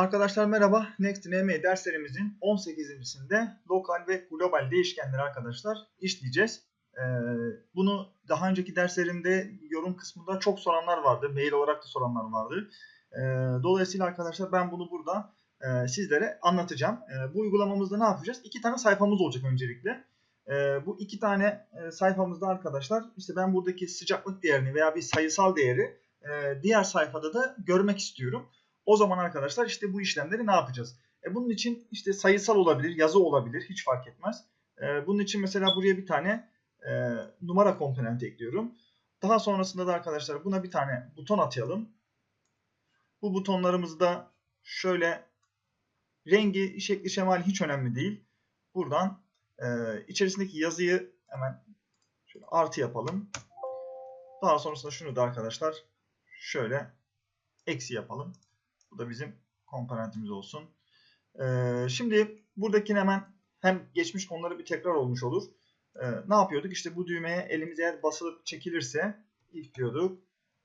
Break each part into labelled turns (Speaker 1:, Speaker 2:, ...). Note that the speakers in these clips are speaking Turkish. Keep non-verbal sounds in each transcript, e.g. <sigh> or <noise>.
Speaker 1: Arkadaşlar merhaba. Next NM derslerimizin 18.sinde lokal ve global değişkenleri arkadaşlar işleyeceğiz. Ee, bunu daha önceki derslerimde yorum kısmında çok soranlar vardı. Mail olarak da soranlar vardı. Ee, dolayısıyla arkadaşlar ben bunu burada e, sizlere anlatacağım. Ee, bu uygulamamızda ne yapacağız? İki tane sayfamız olacak öncelikle. Bu iki tane e, sayfamızda arkadaşlar işte ben buradaki sıcaklık değerini veya bir sayısal değeri e, diğer sayfada da görmek istiyorum. O zaman arkadaşlar işte bu işlemleri ne yapacağız? E bunun için işte sayısal olabilir, yazı olabilir hiç fark etmez. E bunun için mesela buraya bir tane e, numara komponenti ekliyorum. Daha sonrasında da arkadaşlar buna bir tane buton atayalım. Bu butonlarımızı da şöyle rengi, şekli, şemali hiç önemli değil. Buradan e, içerisindeki yazıyı hemen şöyle artı yapalım. Daha sonrasında şunu da arkadaşlar şöyle eksi yapalım. Bu da bizim komponentimiz olsun. Ee, şimdi buradakine hemen hem geçmiş konuları bir tekrar olmuş olur. Ee, ne yapıyorduk? İşte bu düğmeye elimiz eğer basılıp çekilirse if diyorduk.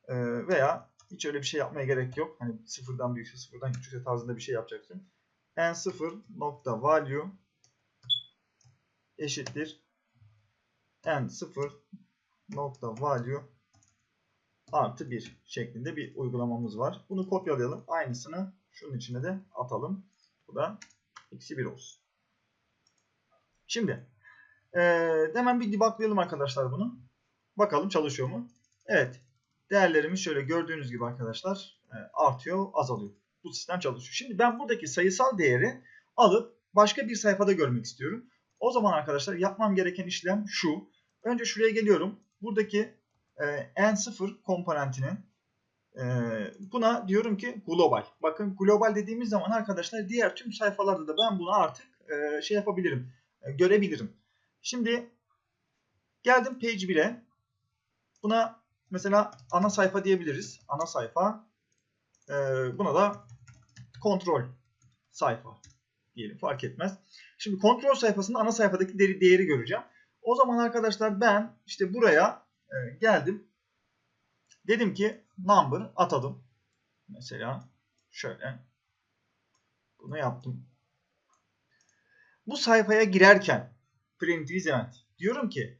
Speaker 1: Ee, veya hiç öyle bir şey yapmaya gerek yok. Hani sıfırdan büyükse sıfırdan küçükse tarzında bir şey yapacaksın. n0 nokta value eşittir n0 nokta value artı 1 şeklinde bir uygulamamız var. Bunu kopyalayalım. Aynısını şunun içine de atalım. Bu da eksi 1 olsun. Şimdi ee, hemen bir debuglayalım arkadaşlar bunu. Bakalım çalışıyor mu? Evet. Değerlerimiz şöyle gördüğünüz gibi arkadaşlar e, artıyor, azalıyor. Bu sistem çalışıyor. Şimdi ben buradaki sayısal değeri alıp başka bir sayfada görmek istiyorum. O zaman arkadaşlar yapmam gereken işlem şu. Önce şuraya geliyorum. Buradaki e, N0 komponentinin e, buna diyorum ki global. Bakın global dediğimiz zaman arkadaşlar diğer tüm sayfalarda da ben bunu artık e, şey yapabilirim. E, görebilirim. Şimdi geldim page 1'e. Buna mesela ana sayfa diyebiliriz. Ana sayfa. Buna da kontrol sayfa diyelim fark etmez. Şimdi kontrol sayfasında ana sayfadaki değeri göreceğim. O zaman arkadaşlar ben işte buraya e, geldim. Dedim ki number atadım. Mesela şöyle. Bunu yaptım. Bu sayfaya girerken print is event diyorum ki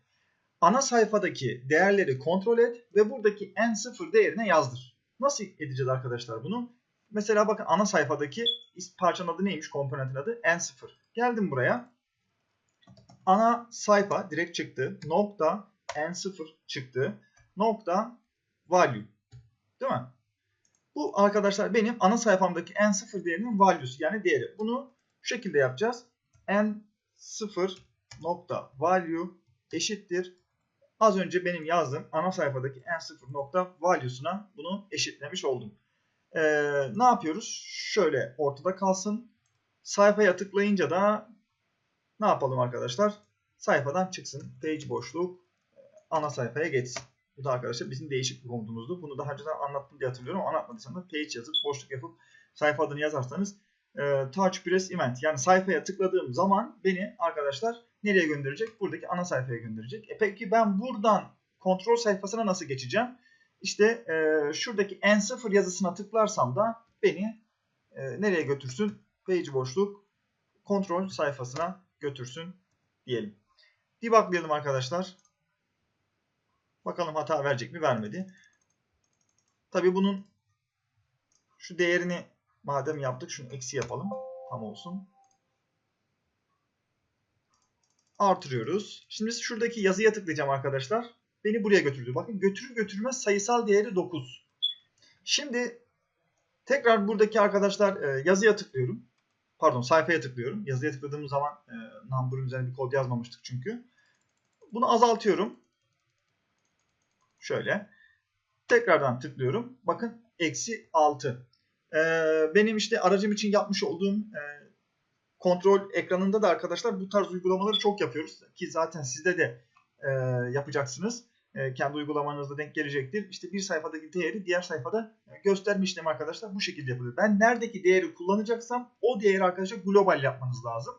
Speaker 1: ana sayfadaki değerleri kontrol et ve buradaki n0 değerine yazdır. Nasıl edeceğiz arkadaşlar bunu? Mesela bakın ana sayfadaki parçanın adı neymiş? Komponentin adı n0. Geldim buraya. Ana sayfa direkt çıktı. Nokta n0 çıktı. Nokta value. Değil mi? Bu arkadaşlar benim ana sayfamdaki n0 değerinin value'su yani değeri. Bunu şu şekilde yapacağız. n0 nokta value eşittir. Az önce benim yazdığım ana sayfadaki n0 nokta value'suna bunu eşitlemiş oldum. Ee, ne yapıyoruz? Şöyle ortada kalsın. Sayfaya tıklayınca da ne yapalım arkadaşlar? Sayfadan çıksın. Page boşluk ana sayfaya geçsin. Bu da arkadaşlar bizim değişik bir komutumuzdu. Bunu daha önceden anlattım diye hatırlıyorum anlatmadıysam da page yazıp boşluk yapıp sayfa adını yazarsanız e, touch press event yani sayfaya tıkladığım zaman beni arkadaşlar nereye gönderecek? Buradaki ana sayfaya gönderecek. E peki ben buradan kontrol sayfasına nasıl geçeceğim? İşte e, şuradaki N0 yazısına tıklarsam da beni e, nereye götürsün? Page boşluk kontrol sayfasına götürsün diyelim. Debuglayalım arkadaşlar. Bakalım hata verecek mi? Vermedi. Tabi bunun şu değerini madem yaptık şunu eksi yapalım. Tam olsun. Artırıyoruz. Şimdi şuradaki yazıya tıklayacağım arkadaşlar. Beni buraya götürdü. Bakın götürür götürmez sayısal değeri 9. Şimdi tekrar buradaki arkadaşlar e, yazıya tıklıyorum. Pardon sayfaya tıklıyorum. Yazıya tıkladığım zaman e, number'ın üzerine bir kod yazmamıştık çünkü. Bunu azaltıyorum. Şöyle. Tekrardan tıklıyorum. Bakın eksi 6. Ee, benim işte aracım için yapmış olduğum e, kontrol ekranında da arkadaşlar bu tarz uygulamaları çok yapıyoruz. Ki zaten sizde de e, yapacaksınız. E, kendi uygulamanızda denk gelecektir. İşte bir sayfadaki değeri diğer sayfada gösterme işlemi arkadaşlar bu şekilde yapılıyor. Ben neredeki değeri kullanacaksam o değeri arkadaşlar global yapmanız lazım.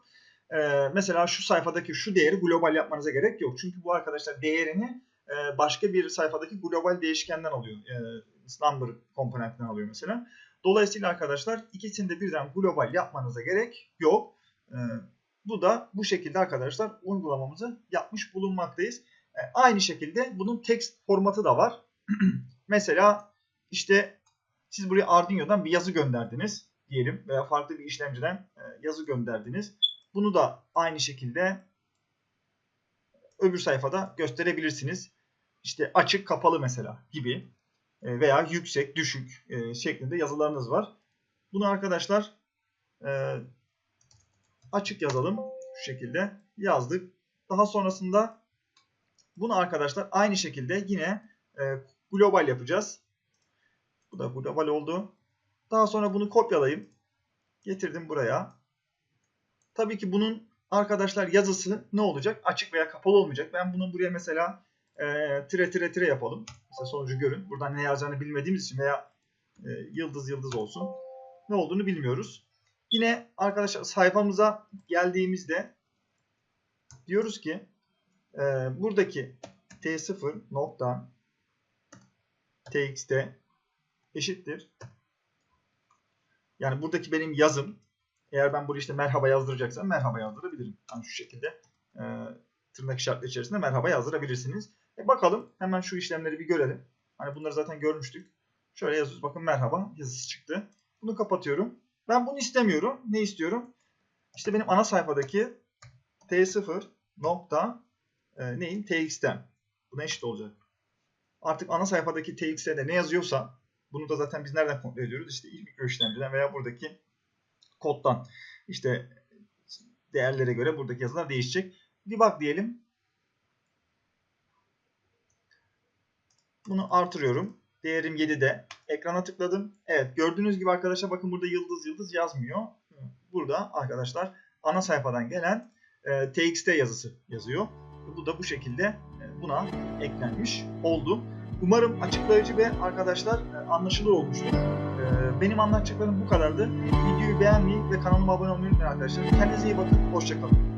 Speaker 1: E, mesela şu sayfadaki şu değeri global yapmanıza gerek yok. Çünkü bu arkadaşlar değerini başka bir sayfadaki global değişkenden alıyor. E, number komponentinden alıyor mesela. Dolayısıyla arkadaşlar ikisini de birden global yapmanıza gerek yok. Ee, bu da bu şekilde arkadaşlar uygulamamızı yapmış bulunmaktayız. Ee, aynı şekilde bunun text formatı da var. <clears throat> Mesela işte siz buraya Arduino'dan bir yazı gönderdiniz diyelim veya farklı bir işlemciden e, yazı gönderdiniz. Bunu da aynı şekilde öbür sayfada gösterebilirsiniz. İşte açık kapalı mesela gibi e, veya yüksek düşük e, şeklinde yazılarınız var. Bunu arkadaşlar e, açık yazalım. Şu şekilde yazdık. Daha sonrasında bunu arkadaşlar aynı şekilde yine global yapacağız. Bu da global oldu. Daha sonra bunu kopyalayayım. Getirdim buraya. Tabii ki bunun arkadaşlar yazısı ne olacak? Açık veya kapalı olmayacak. Ben bunu buraya mesela e, tire tire tire yapalım. Mesela sonucu görün. Buradan ne yazacağını bilmediğimiz için veya e, yıldız yıldız olsun. Ne olduğunu bilmiyoruz. Yine arkadaşlar sayfamıza geldiğimizde diyoruz ki e, buradaki t0 nokta txt eşittir. Yani buradaki benim yazım eğer ben buraya işte merhaba yazdıracaksam merhaba yazdırabilirim. Yani şu şekilde e, tırnak işaretleri içerisinde merhaba yazdırabilirsiniz. Bakalım hemen şu işlemleri bir görelim. Hani bunları zaten görmüştük. Şöyle yazıyoruz. Bakın merhaba yazısı çıktı. Bunu kapatıyorum. Ben bunu istemiyorum. Ne istiyorum? İşte benim ana sayfadaki t0 nokta e, neyin? txt'm. Buna eşit olacak. Artık ana sayfadaki txt'de ne yazıyorsa bunu da zaten biz nereden kontrol ediyoruz? İşte ilk mikro işlemciden veya buradaki koddan. İşte değerlere göre buradaki yazılar değişecek. Debug diyelim. Bunu artırıyorum. Değerim 7'de. Ekrana tıkladım. Evet gördüğünüz gibi arkadaşlar bakın burada yıldız yıldız yazmıyor. Burada arkadaşlar ana sayfadan gelen e, txt yazısı yazıyor. Bu da bu şekilde e, buna eklenmiş oldu. Umarım açıklayıcı ve arkadaşlar e, anlaşılır olmuştur. E, benim anlatacaklarım bu kadardı. Videoyu beğenmeyi ve kanalıma abone olmayı unutmayın arkadaşlar. Kendinize iyi bakın. Hoşçakalın.